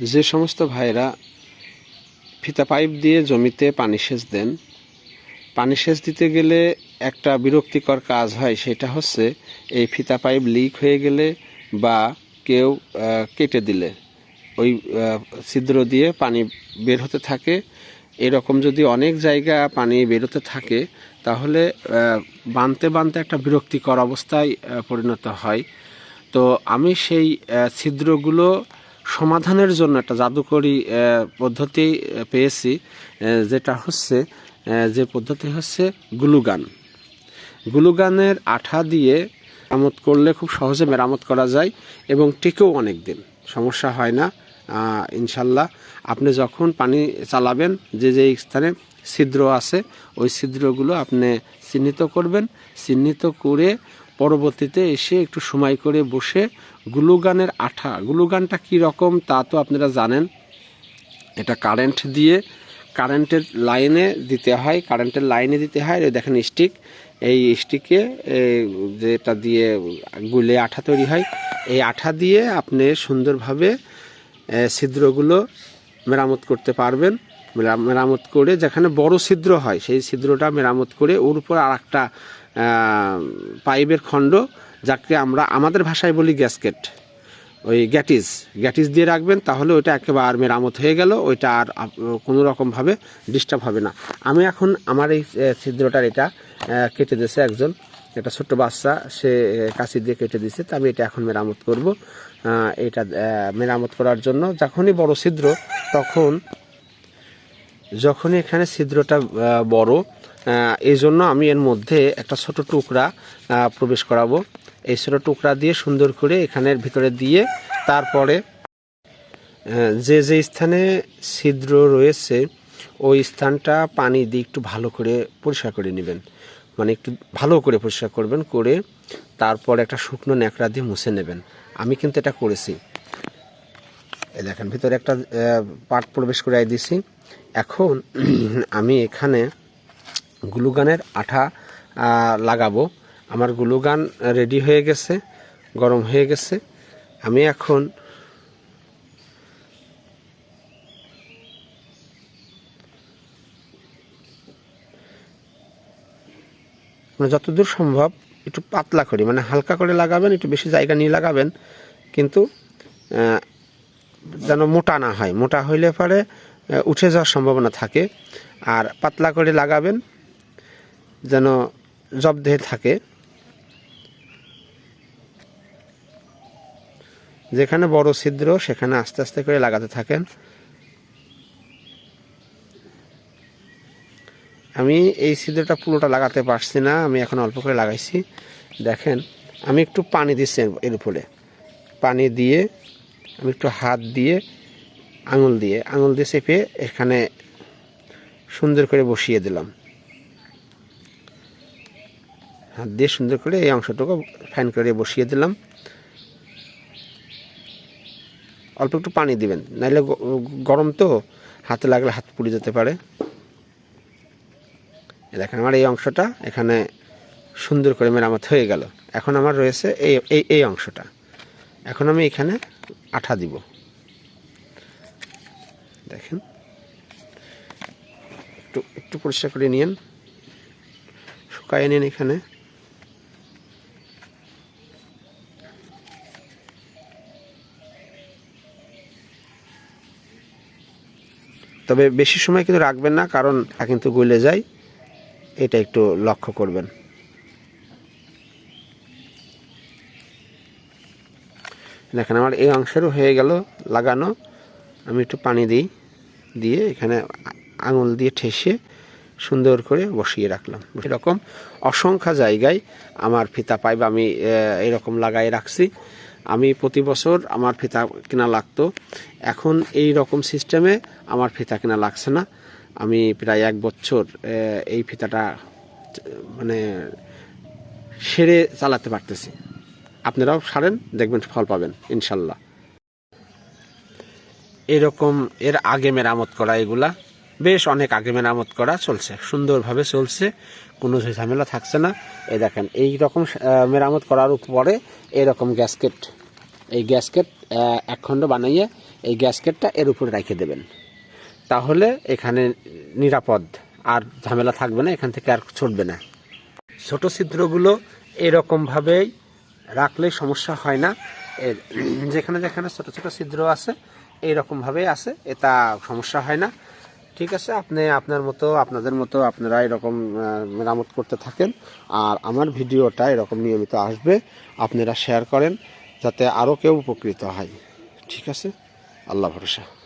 যে সমস্ত ভাইরা ফিতা পাইপ দিয়ে জমিতে পানি সেচ দেন, পানি সেচ দিতে গেলে একটা বিরক্তিকর কাজ হয়, সেটা হচ্ছে এই ফিতা পাইপ লিক হয়ে গেলে বা কেউ কেটে দিলে। ওই ছিদ্র দিয়ে পানি বের হতে থাকে। এরকম যদি অনেক জায়গা পানি বেরোতে থাকে, তাহলে বানতে বানতে একটা বিরক্তিকর অবস্থায় পরিণত হয়। তো আমি সেই ছিদ্রগুলো সমাধানের জন্য একটা জাদুকরী পদ্ধতি পেয়েছি যেটা হচ্ছে যে পদ্ধতি হচ্ছে গ্লুগান। গ্লুগানের আঠা দিয়ে মেরামত করলে খুব সহজে মেরামত করা যায় এবং টিকেও অনেক দিন সমস্যা হয় না ইনশাল্লাহ। আপনি যখন পানি চালাবেন, যে যে স্থানে ছিদ্র আছে, ওই ছিদ্রগুলো আপনি চিহ্নিত করবেন। চিহ্নিত করে পরবর্তীতে এসে একটু সময় করে বসে গ্লুগানের আঠা। গ্লুগানটা কী রকম তা তো আপনারা জানেন। এটা কারেন্ট দিয়ে, কারেন্টের লাইনে দিতে হয়, কারেন্টের লাইনে দিতে হয়। দেখেন স্টিক। এই স্টিকে যেটা দিয়ে গুলে আঠা তৈরি হয়, এই আঠা দিয়ে আপনি সুন্দরভাবে ছিদ্রগুলো মেরামত করতে পারবেন। মেরামত করে যেখানে বড় ছিদ্র হয়, সেই ছিদ্রটা মেরামত করে ওর উপর আর একটা পাইপের খণ্ড যাকে আমরা আমাদের ভাষায় বলি গ্যাসকেট। ওই গ্যাটিস গ্যাটিস দিয়ে রাখবেন তাহলে ওইটা একেবারে মেরামত হয়ে গেল, ওইটা আর কোনো রকমভাবে ডিস্টার্ব হবে না। আমি এখন আমার এই ছিদ্রটার এটা কেটে দিয়েছে একজন এটা ছোট্ট বাচ্চা, সে কাঁচি দিয়ে কেটে দিয়েছে, তো আমি এটা এখন মেরামত করব। এটা মেরামত করার জন্য যখনই বড় ছিদ্র, তখন, যখনই এখানে ছিদ্রটা বড় এই জন্য আমি এর মধ্যে একটা ছোট টুকরা প্রবেশ করাবো। এই ছোট টুকরা দিয়ে সুন্দর করে এখানের ভিতরে দিয়ে তারপরে যে যে স্থানে ছিদ্র রয়েছে, ওই স্থানটা পানি দিয়ে একটু ভালো করে পরিষ্কার করে নেবেন। মানে একটু ভালো করে পরিষ্কার করবেন, করে তারপর একটা শুকনো ন্যাকড়া দিয়ে মুছে নেবেন। আমি কিন্তু এটা করেছি। এই দেখেন, ভিতরে একটা পাট প্রবেশ করে দিছি এখন আমি এখানে গ্লুগানের আঠা লাগাবো। আমার গ্লুগান রেডি হয়ে গেছে, গরম হয়ে গেছে। আমি এখন মানে যতদূর সম্ভব একটু পাতলা করে মানে হালকা করে লাগাবেন, একটু বেশি জায়গা নিয়ে লাগাবেন। কিন্তু যেন মোটা না হয়। মোটা হইলে পরে উঠে যাওয়ার সম্ভাবনা থাকে। আর পাতলা করে লাগাবেন যেন জবদেহে থাকে। যেখানে বড় ছিদ্র, সেখানে আস্তে আস্তে করে লাগাতে থাকেন। আমি এই ছিদ্রটা পুরোটা লাগাতে পারছি না, আমি এখন অল্প করে লাগাইছি। দেখেন, আমি একটু পানি দিচ্ছি এর- এর উপরে। পানি দিয়ে, আমি একটু হাত দিয়ে, আঙুল দিয়ে আঙুল দিয়ে চেপে এখানে সুন্দর করে বসিয়ে দিলাম। হাত দিয়ে সুন্দর করে এই অংশটুকু ফাইন করে বসিয়ে দিলাম। অল্প একটু পানি দিবেন নাহলে গ- গরম তো, হাতে লাগলে হাত পুড়ে যেতে পারে। দেখেন আমার এই অংশটা এখানে সুন্দর করে মেরামত হয়ে গেল। এখন আমার রয়েছে এই এই এই অংশটা। এখন আমি এখানে আঠা দিব। দেখেন। একটু একটু পরিষ্কার করে নিন শুকায় নিন এখানে। তবে বেশি সময় কিন্তু রাখবেন না, কারণ কিন্তু গলে যায়। এটা একটু লক্ষ্য করবেন। দেখেন আমার এই অংশেরও হয়ে গেল লাগানো। আমি একটু পানি দিই, দিয়ে এখানে আঙুল দিয়ে ঠেসে সুন্দর করে বসিয়ে রাখলাম। এরকম অসংখ্য জায়গায় আমার ফিতা পাইপ আমি এরকম লাগাই রাখছি। আমি প্রতি বছর আমার ফিতা কেনা লাগতো। এখন এই রকম সিস্টেমে আমার ফিতা কেনা লাগছে না। আমি প্রায় এক বছর এই ফিতাটা মানে সেরে চালাতে পারতেছি। আপনারাও সারেন, দেখবেন ফল পাবেন, ইনশাল্লাহ। এরকম এর আগে মেরামত করা এগুলা। বেশ অনেক আগে মেরামত করা চলছে সুন্দরভাবে চলছে কোনো ঝামেলা থাকছে না। এই দেখেন এই রকম মেরামত করার পরে এরকম গ্যাসকেট এই গ্যাসকেট আহ, এক খণ্ড বানাইয়ে এই গ্যাসকেটটা এর উপরে রেখে দেবেন। তাহলে এখানে নিরাপদ আর ঝামেলা থাকবে না এখান থেকে আর ছুটবে না। ছোট ছিদ্রগুলো এরকমভাবেই রাখলে সমস্যা হয় না। যেখানে যেখানে ছোট ছোট ছিদ্র আছে এইরকমভাবেই আছে এটা সমস্যা হয় না। ঠিক আছে, আপনি আপনার মতো, আপনাদের মতো আপনারা এরকম মেরামত করতে থাকেন। আর আমার ভিডিওটা এরকম নিয়মিত আসবে, আপনারা শেয়ার করেন, যাতে আরও কেউ উপকৃত হয়। ঠিক আছে? আল্লাহ ভরসা।